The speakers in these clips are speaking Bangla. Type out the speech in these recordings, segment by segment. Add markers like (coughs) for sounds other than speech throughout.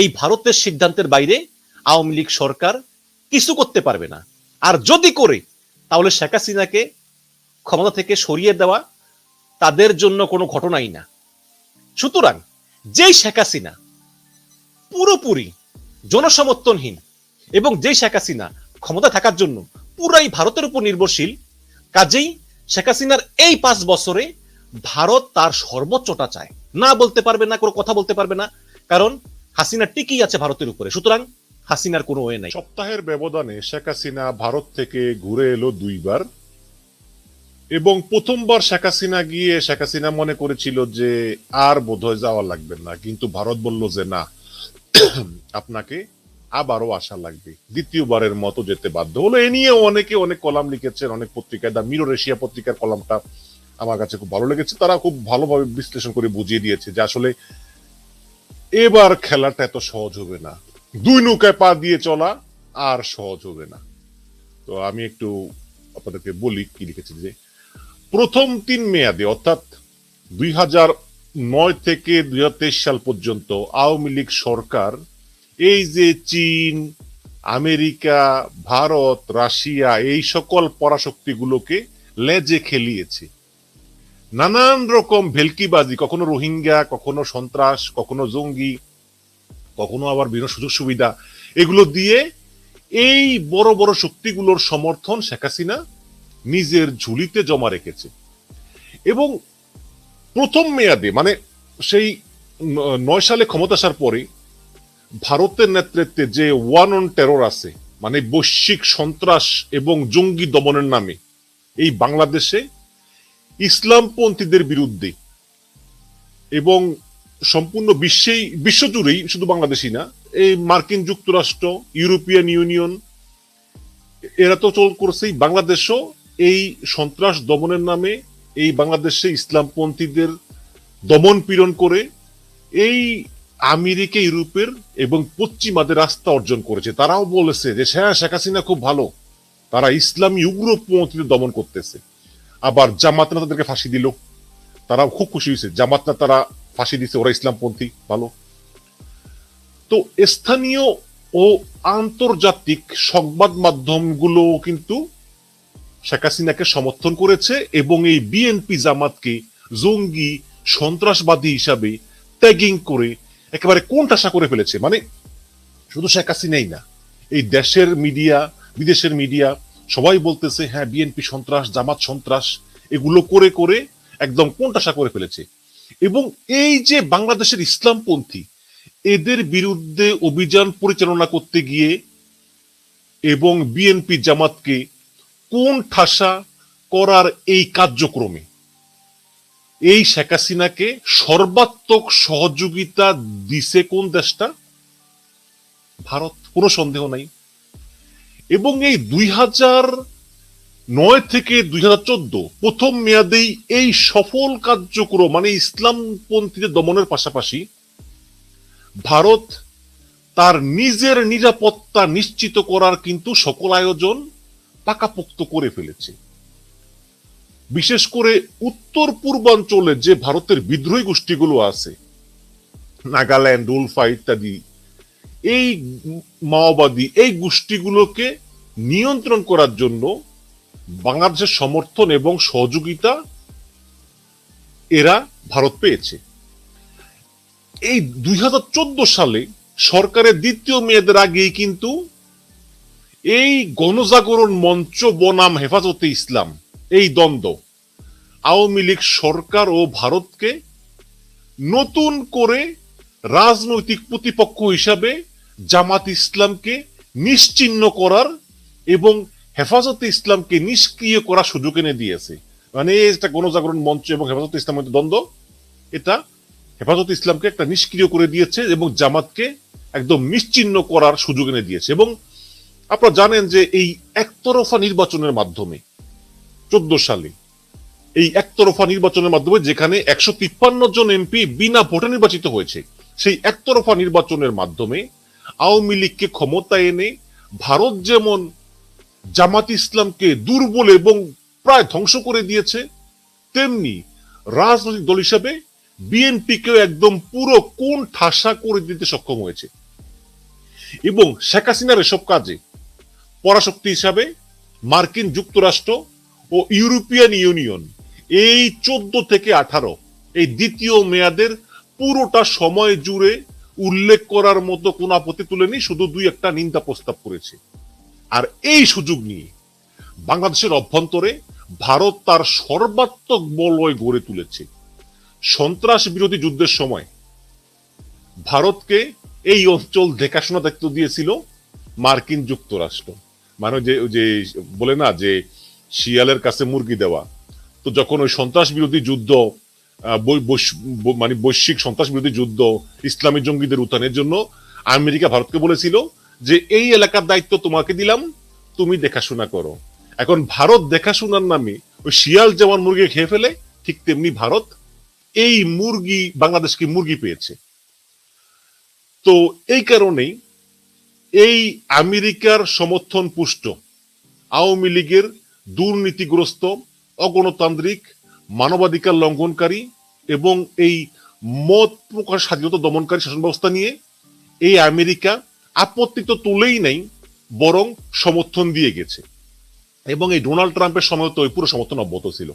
এই ভারতের সিদ্ধান্তের বাইরে আওয়ামী লীগ সরকার কিছু করতে পারবে না। আর যদি করে, তাহলে শেখ হাসিনাকে ক্ষমতা থেকে সরিয়ে দেওয়া তাদের জন্য কোনো ঘটনাই না। সুতরাং যেই শেখ হাসিনা পুরোপুরি জনসমর্থনহীন এবং যেই শেখ হাসিনা ক্ষমতা থাকার জন্য পুরাই ভারতের উপর নির্ভরশীল, কাজেই শেখ হাসিনার এই পাঁচ বছরে ভারত তার সর্বোচ্চটা চায়। না বলতে পারবে না, কোনো কথা বলতে পারবে না। কারণ হাসিনা টিকেই আছে ভারতের উপরে। সুতরাং হাসিনার কোনো ওয়ে নাই। সপ্তাহের ব্যবধানে শেখ হাসিনা ভারত থেকে ঘুরে এলো দুইবার এবং প্রথমবার শেখ হাসিনা গিয়ে শেখ হাসিনা মনে করেছিল যে আর বোধহয় যাওয়া লাগবে না, কিন্তু ভারত বলল যে না, আপনাকে আবারও আসা লাগবে। দ্বিতীয়বারের মতো যেতে বাধ্য হলো। এ নিয়ে অনেকে অনেক কলাম লিখেছেন, অনেক পত্রিকায় দা মিরর এশিয়া পত্রিকার কলামটা আমার কাছে খুব ভালো লেগেছে। তারা খুব ভালোভাবে বিশ্লেষণ করে বুঝিয়ে দিয়েছে যে আসলে এবার খেলাটা এত সহজ হবে না। দুই নৌকায় পা দিয়ে চলা আর সহজ হবে না। তো আমি একটু আপনাদেরকে বলি কি লিখেছি যে, প্রথম তিন মেয়াদে, অর্থাৎ দুই হাজার নয় থেকে দুই হাজার তেইশ সাল পর্যন্ত আওয়ামী লীগ সরকার, এই যে চীন, আমেরিকা, ভারত, রাশিয়া, এই সকল পরাশক্তিগুলোকে লেজে খেলিয়েছে। নানান রকম ভেলকিবাজি, কখনো রোহিঙ্গা, কখনো সন্ত্রাস, কখনো জঙ্গি, কখনো আবার বিভিন্ন সুযোগ সুবিধা, এগুলো দিয়ে এই বড় বড় শক্তিগুলোর সমর্থন শেখ হাসিনা নিজের ঝুলিতে জমা রেখেছে। এবং প্রথম মেয়াদে মানে সেই নয় সালে ক্ষমতা আসার পরে ভারতের নেতৃত্বে যে ওয়ান অন টেরর আছে মানে বৈশ্বিক সন্ত্রাস এবং জঙ্গি দমনের নামে, এই বাংলাদেশে ইসলামপন্থীদের বিরুদ্ধে। এবং সম্পূর্ণ বিশ্বেই, বিশ্বজুড়েই শুধু বাংলাদেশই না, এই মার্কিন যুক্তরাষ্ট্র ইউরোপিয়ান ইউনিয়ন, এরা তো চল করছেই, বাংলাদেশও এই সন্ত্রাস দমনের নামে এই বাংলাদেশে ইসলামপন্থীদের দমন পীড়ন করে এই আমেরিকা, ইউরোপের এবং পশ্চিমাদের রাস্তা অর্জন করেছে। তারাও বলেছে যে হ্যাঁ শেখ হাসিনা খুব ভালো। তারা ইসলামী উগ্রপন্থীদের দমন করতেছে। আবার জামাত না তাদেরকে ফাঁসি দিল। তারা খুব খুশি হয়েছে। জামাত না তারা ফাঁসি দিছে, ওরা ইসলামপন্থী, ভালো। তো স্থানীয় ও আন্তর্জাতিক সংবাদ মাধ্যমগুলো কিন্তু শেখ হাসিনাকে সমর্থন করেছে এবং এই বিএনপি জামাতকে জঙ্গি, সন্ত্রাসবাদী হিসাবে ট্যাগিং করে একেবারে কোণঠাসা করে ফেলেছে। মানে শুধু শেখ হাসিনাই না, এই দেশের মিডিয়া, বিদেশের মিডিয়া সবাই বলতেছে হ্যাঁ বিএনপি সন্ত্রাস, জামাত সন্ত্রাস, এগুলো করে করে একদম কোণঠাসা করে ফেলেছে। এবং এই যে বাংলাদেশের ইসলামপন্থী, এদের বিরুদ্ধে অভিযান পরিচালনা করতে গিয়ে এবং বিএনপি জামাতকে কোন ঠাসা করার এই কার্যক্রমে? এই শেখ হাসিনাকে সর্বাত্মক সহযোগিতা দিছে কোন দেশটা? ভারত? কোনো সন্দেহ নাই। এবং এই দুই হাজার নয় থেকে দুই হাজার চোদ্দ প্রথম মেয়াদেই এই সফল কার্যক্রম মানে ইসলামপন্থীদের দমনের পাশাপাশি ভারত তার নিজের নিরাপত্তা নিশ্চিত করার কিন্তু সকল আয়োজন পাকাপোক্ত করে ফেলেছে। বিশেষ করে উত্তর পূর্বাঞ্চলে যে ভারতের বিদ্রোহী গোষ্ঠীগুলো আছে, নাগাল্যান্ড, উলফা ইত্যাদি এই মাওবাদী, এই গোষ্ঠীগুলোকে নিয়ন্ত্রণ করার জন্য বাংলাদেশের সমর্থন এবং সহযোগিতা এরা ভারত পেয়েছে। এই দুই হাজার চৌদ্দ সালে সরকারের দ্বিতীয় মেয়াদের আগেই কিন্তু এই গণজাগরণ মঞ্চ বনাম হেফাজতে ইসলাম, এই দ্বন্দ্ব আওয়ামী লীগ সরকার ও ভারতকে নতুন করে রাজনৈতিক প্রতিপক্ষ হিসাবে জামাত ইসলামকে নিশ্চিহ্ন করার এবং হেফাজতে ইসলামকে নিষ্ক্রিয় করার সুযোগ এনে দিয়েছে। মানে একটা গণজাগরণ মঞ্চ এবং হেফাজতে ইসলামের দ্বন্দ্ব, এটা হেফাজত ইসলামকে একটা নিষ্ক্রিয় করে দিয়েছে এবং জামাতকে একদম নিশ্চিহ্ন করার সুযোগ এনে দিয়েছে। এবং আপনারা জানেন যে এই একতরফা নির্বাচনের মাধ্যমে চোদ্দ সালে, এই একতরফা নির্বাচনের মাধ্যমে যেখানে একশো তিপ্পান্ন জন এমপি বিনা ভোটে নির্বাচিত হয়েছে, সেই একতরফা নির্বাচনের মাধ্যমে আওয়ামী লীগকে ক্ষমতা এনে ভারত যেমন জামাত ইসলামকে দুর্বল এবং প্রায় ধ্বংস করে দিয়েছে, তেমনি রাজনৈতিক দল হিসাবে বিএনপিকেও একদম পুরো কোন ঠাসা করে দিতে সক্ষম হয়েছে। এবং শেখ হাসিনার এসব কাজে পরাশক্তি হিসাবে মার্কিন যুক্তরাষ্ট্র ও ইউরোপিয়ান ইউনিয়ন এই চোদ্দ থেকে আঠারো, এই দ্বিতীয় মেয়াদের পুরোটা সময় জুড়ে উল্লেখ করার মতো কোন আপত্তি তুলেনি, শুধু দুই একটা নিন্দা প্রস্তাব করেছে। আর এই সুযোগ নিয়ে বাংলাদেশের অভ্যন্তরে ভারত তার সর্বাত্মক বলয় গড়ে তুলেছে। সন্ত্রাস বিরোধী যুদ্ধের সময় ভারতকে এই অঞ্চল দেখাশোনা দায়িত্ব দিয়েছিল মার্কিন যুক্তরাষ্ট্র। মানে যে যে বলে না যে শিয়ালের কাছে মুরগি দেওয়া। তো যখন ওই সন্ত্রাস বিরোধী যুদ্ধ মানে বৈশ্বিক সন্ত্রাস বিরোধী যুদ্ধ ইসলামী জঙ্গিদের উত্থানের জন্য আমেরিকা ভারতকে বলেছিল যে এই এলাকার দায়িত্ব তোমাকে দিলাম, তুমি দেখাশোনা করো। এখন ভারত দেখাশোনার নামে ওই শিয়াল যেমন মুরগি খেয়ে ফেলে, ঠিক তেমনি ভারত এই মুরগি বাংলাদেশকে মুরগি পেয়েছে। তো এই কারণেই এই আমেরিকার সমর্থন পুষ্ট আওয়ামী লীগের দুর্নীতিগ্রস্ত, অগণতান্ত্রিক মানবাধিকার লঙ্ঘনকারী এবং এই মত প্রকাশ, স্বাধীনতা দমনকারী শাসন ব্যবস্থা নিয়ে এই আমেরিকা আপত্তি তো তুলেই নেই, বরং সমর্থন দিয়ে গেছে। এবং এই ডোনাল্ড ট্রাম্পের সময় তো পুরো সমর্থন অব্যাহত ছিল।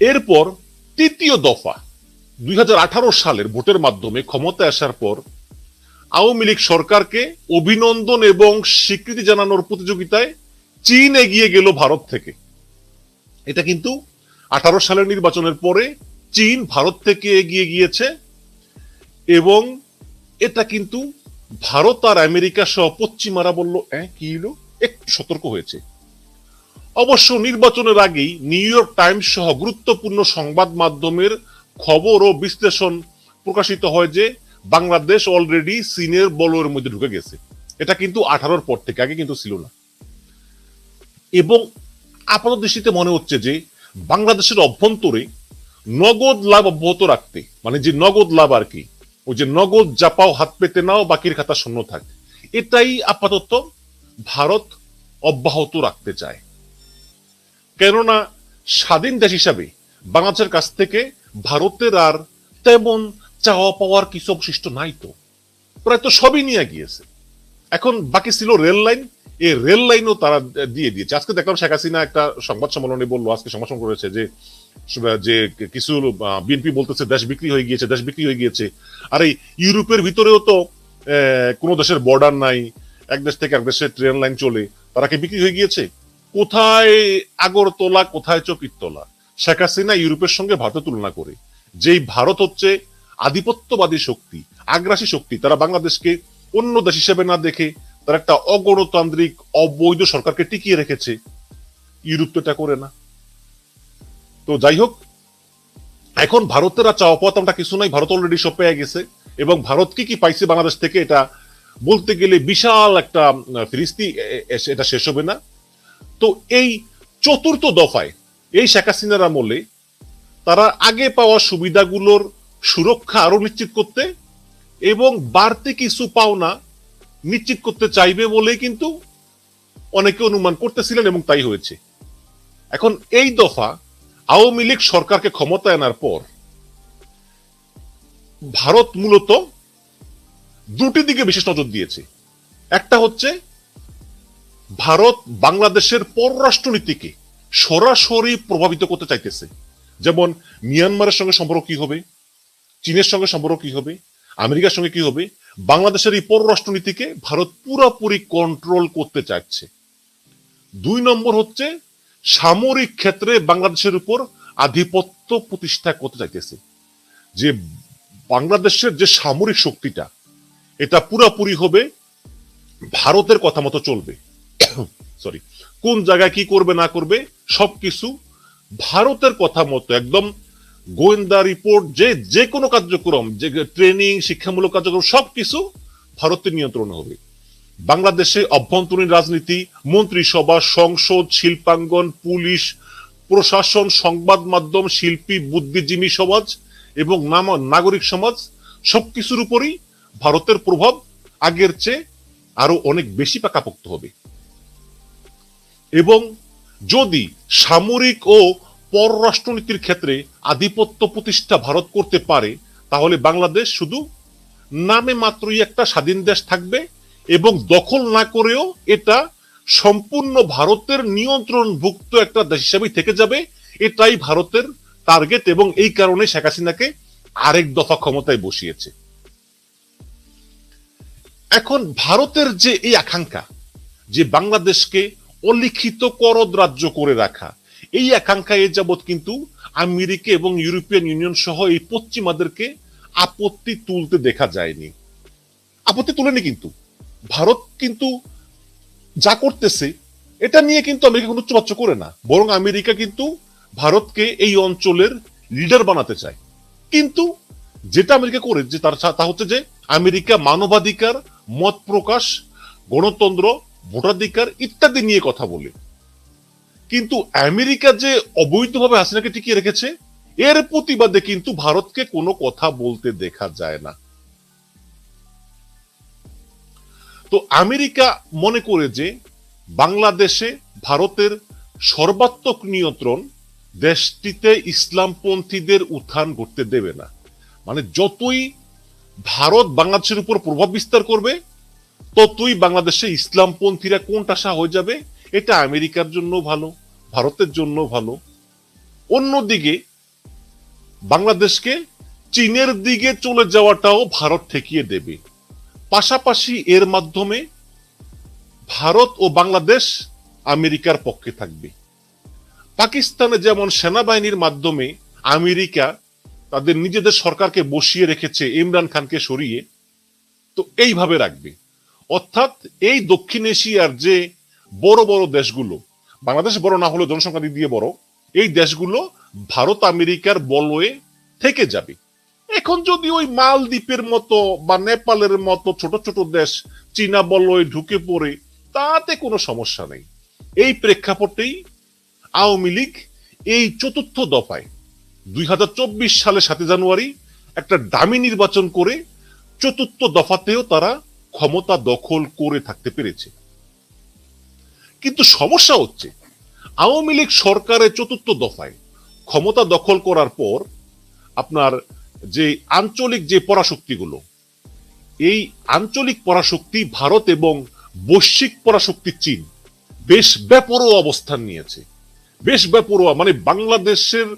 এরপর তৃতীয় দফা, দুই হাজার আঠারো সালের ভোটের মাধ্যমে ক্ষমতায় আসার পর আওয়ামী লীগ সরকারকে অভিনন্দন এবং স্বীকৃতি জানানোর প্রতিযোগিতায় চীন এগিয়ে গেল ভারত থেকে। এটা কিন্তু আঠারো সালের নির্বাচনের পরে চীন ভারত থেকে এগিয়ে গিয়েছে এবং এটা কিন্তু ভারত আর আমেরিকা সহ পশ্চিমারা বলল "অ্যাঁ, কি হলো? একটু সতর্ক হয়েছে। অবশ্য নির্বাচনের আগেই নিউ ইয়র্ক টাইমস সহ গুরুত্বপূর্ণ সংবাদ মাধ্যমের খবর ও বিশ্লেষণ প্রকাশিত হয় যে বাংলাদেশ অলরেডি চীনের বলয়ের মধ্যে ঢুকে গেছে। এটা কিন্তু আঠারোর পর থেকে আগে কিন্তু ছিল না। এবং আপাত দৃষ্টিতে মনে হচ্ছে যে বাংলাদেশের অভ্যন্তরে নগদ লাভ অব্যাহত রাখতে মানে যে নগদ লাভ আর কি, ওই যে নগদ জাপাও হাত পেতে নাও, বাকির খাতা শূন্য থাক। এটাই আপাতত ভারত অব্যাহত রাখতে চায়। কেননা স্বাধীন দেশ হিসাবে বাংলাদেশের কাছ থেকে ভারতের আর তেমন চাওয়া পাওয়ার কিছু অবশিষ্ট নাই তো। প্রায় তো সবই নিয়ে গিয়েছে। এখন বাকি ছিল রেল লাইন এই রেল লাইনও তারা দিয়ে দিয়েছে। আজকে দেখলাম শেখ হাসিনা একটা সংবাদ সম্মেলনে বলল, আজকে সংবাদ সম্মেলন করেছে যে যে কিছু বিএনপি বলতেছে দেশ বিক্রি হয়ে গিয়েছে, দেশ বিক্রি হয়ে গিয়েছে। আর এই ইউরোপের ভিতরেও তো কোনো দেশের বর্ডার নাই, এক দেশ থেকে এক দেশের ট্রেন লাইন চলে, তারা কি বিক্রি হয়ে গিয়েছে? কোথায় আগরতলা, কোথায় চকিরতলা শেখ হাসিনা ইউরোপের সঙ্গে ভারতের তুলনা করে, যেই ভারত হচ্ছে আধিপত্যবাদী শক্তি, আগ্রাসী শক্তি, তারা বাংলাদেশকে অন্য দেশ হিসেবে না দেখে তারা একটা অগণতান্ত্রিক, অবৈধ সরকারকে টিকিয়ে রেখেছে। ইউরোপ তো এটা করে না। তো যাই হোক, এখন ভারতের আর চাওয়া পাওয়া তেমনটা কিছু নাই। ভারত অলরেডি সব পেয়ে গেছে। এবং ভারত কি কি পাইছে বাংলাদেশ থেকে, এটা বলতে গেলে বিশাল একটা ফিরিস্তি এটা শেষ হবে না। তো এই চতুর্থ দফায়, এই শেখ হাসিনার আমলে তারা আগে পাওয়া সুবিধাগুলোর সুরক্ষা আরও নিশ্চিত করতে এবং বাড়তি কিছু পাওনা নিশ্চিত করতে চাইবে বলে কিন্তু অনেকে অনুমান করতেছিলেন এবং তাই হয়েছে। এখন এই দফা আওয়ামী লীগ সরকারকে ক্ষমতায় আনার পর ভারত মূলত দুটি দিকে বিশেষ নজর দিয়েছে। একটা হচ্ছে ভারত বাংলাদেশের পররাষ্ট্রনীতিকে সরাসরি প্রভাবিত করতে চাইতেছে। যেমন মিয়ানমারের সঙ্গে সম্পর্ক কি হবে? চীনের সঙ্গে সম্পর্ক কি হবে? আমেরিকার সঙ্গে কি হবে? বাংলাদেশের এই পররাষ্ট্রনীতিকে ভারত পুরোপুরি কন্ট্রোল করতে চাচ্ছে দুই নম্বর হচ্ছে, সামরিক ক্ষেত্রে বাংলাদেশের উপর আধিপত্য প্রতিষ্ঠা করতে চাইতেছে। যে বাংলাদেশের যে সামরিক শক্তিটা, এটা পুরোপুরি হবে ভারতের কথা মতো চলবে। (coughs) সরি কোন জায়গায় কি করবে না করবে, সবকিছু ভারতের কথা মতো, একদম গোয়েন্দা রিপোর্ট যে যে কোনো কার্যক্রম, যে ট্রেনিং, শিক্ষামূলক কার্যক্রম, সবকিছু ভারতের নিয়ন্ত্রণে হবে। বাংলাদেশে অভ্যন্তরীণ রাজনীতি, মন্ত্রিসভা, সংসদ, শিল্পাঙ্গন, পুলিশ, প্রশাসন, সংবাদ মাধ্যম, শিল্পী, বুদ্ধিজীবী সমাজ এবং নাগরিক সমাজ, সবকিছুর উপরই ভারতের প্রভাব আগের চেয়ে আরও অনেক বেশি পাকাপোক্ত হবে। এবং যদি সামরিক ও পররাষ্ট্রনীতির ক্ষেত্রে আধিপত্য প্রতিষ্ঠা ভারত করতে পারে, তাহলে বাংলাদেশ শুধু নামে মাত্রই একটা স্বাধীন দেশ থাকবে এবং দখল না করেও এটা সম্পূর্ণ ভারতের নিয়ন্ত্রণভুক্ত একটা দেশ হিসাবে থেকে যাবে। এটাই ভারতের টার্গেট এবং এই কারণে শেখ হাসিনাকে আরেক দফা ক্ষমতায় বসিয়েছে। এখন ভারতের যে এই আকাঙ্ক্ষা, যে বাংলাদেশকে অলিখিত করদ রাজ্য করে রাখা, এই আকাঙ্ক্ষা এ যাবৎ কিন্তু আমেরিকা এবং ইউরোপিয়ান ইউনিয়ন সহ এই পশ্চিমাদেরকে আপত্তি তুলতে দেখা যায়নি। আপত্তি তুলেনি কিন্তু। ভারত কিন্তু যা করতেছে, এটা নিয়ে কিন্তু আমেরিকা কোনো উচ্চবাচ্য করে না। বরং আমেরিকা কিন্তু ভারতকে এই অঞ্চলের লিডার বানাতে চায়। কিন্তু যেটা আমেরিকা করে, যে তার তা হচ্ছে যে আমেরিকা মানবাধিকার, মত প্রকাশ, গণতন্ত্র, ভোটাধিকার ইত্যাদি নিয়ে কথা বলে। কিন্তু আমেরিকা যে অবৈধভাবে হাসিনাকে টিকিয়ে রেখেছে, এর প্রতিবাদে কিন্তু ভারতকে কোনো কথা বলতে দেখা যায় না। তো আমেরিকা মনে করে যে বাংলাদেশে ভারতের সর্বাত্মক নিয়ন্ত্রণ দেশটিতে ইসলামপন্থীদের উত্থান ঘটতে দেবে না। মানে যতই ভারত বাংলাদেশের উপর প্রভাব বিস্তার করবে, ততই বাংলাদেশে ইসলামপন্থীরা কোনটাসা হয়ে যাবে এটা আমেরিকার জন্য ভালো, ভারতের জন্য ভালো। অন্যদিকে, বাংলাদেশকে চীনের দিকে চলে যাওয়াটাও ভারত ঠেকিয়ে দেবে। পাশাপাশি এর মাধ্যমে ভারত ও বাংলাদেশ আমেরিকার পক্ষে থাকবে। পাকিস্তানে যেমন সেনাবাহিনীর মাধ্যমে আমেরিকা তাদের নিজেদের সরকারকে বসিয়ে রেখেছে ইমরান খানকে সরিয়ে, তো এইভাবে রাখবে। অর্থাৎ এই দক্ষিণ এশিয়ার যে বড় বড় দেশগুলো, বাংলাদেশ বড় না হলেও জনসংখ্যা দিক দিয়ে বড়, এই দেশগুলো ভারত, আমেরিকার বলয়ে থেকে যাবে। এখন যদি ওই মালদ্বীপের মতো বা নেপালের মতো ছোট ছোট দেশ চীনা বলয়ে ঢুকে পড়ে, তাতে কোনো সমস্যা নেই। এই প্রেক্ষাপটেই আওয়ামী লীগ এই চতুর্থ দফায় দুই হাজার চব্বিশ সালে সাত জানুয়ারি একটা দামি নির্বাচন করে চতুর্থ দফাতেও তারা ক্ষমতা দখল করে থাকতে পেরেছে। কিন্তু সমস্যা হচ্ছে, আওয়ামী লীগ সরকারের চতুর্থ দফায় ক্ষমতা দখল করার পর আপনার যে আঞ্চলিক যে পরাশক্তিগুলো, এই আঞ্চলিক পরাশক্তি ভারত এবং বৈশ্বিক পরাশক্তি চীন বেশ বেপরোয়া অবস্থান নিয়েছে। বেশ বেপরোয়া মানে বাংলাদেশের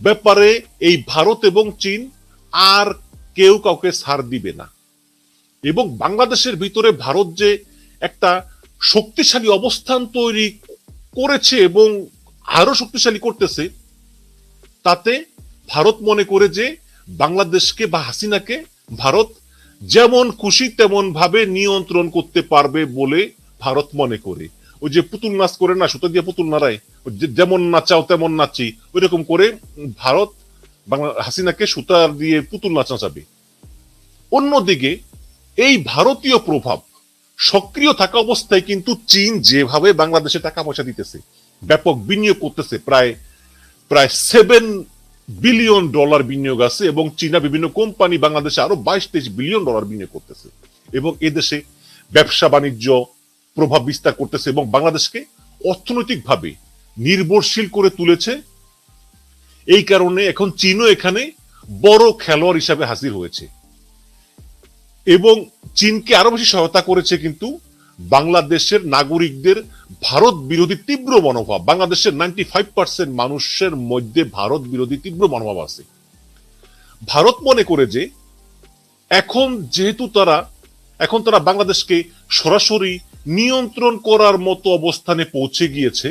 ব্যাপারে এই ভারত এবং চীন আর কেউ কাউকে ছাড় দিবে না। এবং বাংলাদেশের ভিতরে ভারত যে একটা শক্তিশালী অবস্থান তৈরি করেছে এবং আরও শক্তিশালী করতেছে, তাতে ভারত মনে করে যে বাংলাদেশকে বা হাসিনাকে ভারত যেমন খুশি তেমন ভাবে নিয়ন্ত্রণ করতে পারবে বলে ভারত মনে করে। ওই যে পুতুল নাচ করে না, সুতো দিয়ে পুতুল নাড়ায় যেমন নাচাও তেমন নাচি ওই রকম করে ভারত বাংলা, হাসিনাকে সুতার দিয়ে পুতুল নাচ নাচাবে। অন্যদিকে এই ভারতীয় প্রভাব সক্রিয় থাকা অবস্থায় কিন্তু চীন যেভাবে বাংলাদেশে টাকা পয়সা দিতেছে, ব্যাপক বিনিয়োগ করতেছে, প্রায় প্রায় সেভেন বিলিয়ন ডলার বিনিয়োগ আছে এবং চীনা বিভিন্ন কোম্পানি বাংলাদেশে আরও বাইশ তেইশ বিলিয়ন ডলার বিনিয়োগ করতেছে এবং এদেশে ব্যবসা বাণিজ্য প্রভাব বিস্তার করতেছে এবং বাংলাদেশকে অর্থনৈতিকভাবে নির্ভরশীল করে তুলেছে। এই কারণে এখন চীনও এখানে বড় খেলোয়াড় হিসাবে হাজির হয়েছে। এবং চীনকে আরও বেশি সহায়তা করেছে কিন্তু বাংলাদেশের নাগরিকদের ভারত বিরোধী তীব্র মনোভাব। বাংলাদেশের নাইনটি ফাইভ পার্সেন্ট মানুষের মধ্যে ভারত বিরোধী তীব্র মনোভাব আছে। ভারত মনে করে যে এখন যেহেতু তারা, এখন তারা বাংলাদেশকে সরাসরি নিয়ন্ত্রণ করার মতো অবস্থানে পৌঁছে গিয়েছে,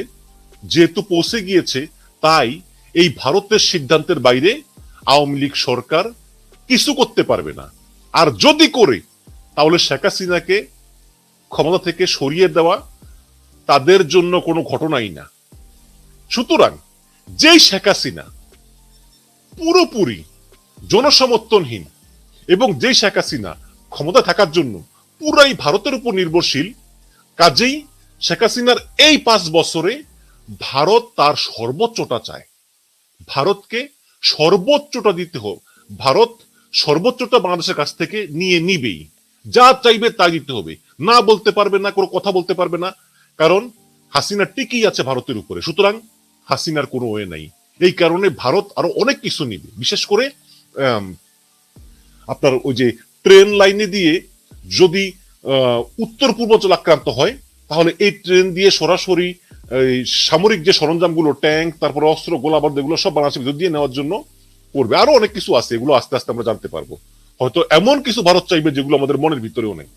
যেহেতু পৌঁছে গিয়েছে, তাই এই ভারতের সিদ্ধান্তের বাইরে আওয়ামী লীগ সরকার কিছু করতে পারবে না। আর যদি করে, তাহলে শেখ হাসিনাকে ক্ষমতা থেকে সরিয়ে দেওয়া তাদের জন্য কোনো ঘটনাই না। সুতরাং যেই শেখ হাসিনা পুরোপুরি জনসমর্থনহীন এবং যেই শেখ হাসিনা ক্ষমতা থাকার জন্য পুরাই ভারতের উপর নির্ভরশীল, কাজেই শেখ হাসিনার এই পাঁচ বছরে ভারত তার সর্বোচ্চটা চায়। ভারতকে সর্বোচ্চটা দিতে হোক, ভারত সর্বোচ্চটা বাংলাদেশের কাছ থেকে নিয়ে নিবেই। যা চাইবে তা দিতে হবে। না বলতে পারবে না, কোনো কথা বলতে পারবে না। কারণ হাসিনা টিকেই আছে ভারতের উপরে। সুতরাং হাসিনার কোনো ওয়ে নাই। এই কারণে ভারত আরও অনেক কিছু নিবে। বিশেষ করে আপনার ওই যে ট্রেন লাইনে দিয়ে যদি উত্তর পূর্বাঞ্চল আক্রান্ত হয়, তাহলে এই ট্রেন দিয়ে সরাসরি সামরিক যে সরঞ্জামগুলো, ট্যাঙ্ক, তারপরে অস্ত্র গোলাবারুদ এগুলো সব বাংলাদেশের ভিতর দিয়ে নেওয়ার জন্য করবে। আরও অনেক কিছু আছে, এগুলো আস্তে আস্তে আমরা জানতে পারব। হয়তো এমন কিছু ভারত চাইবে যেগুলো আমাদের মনের ভিতরেও নেই।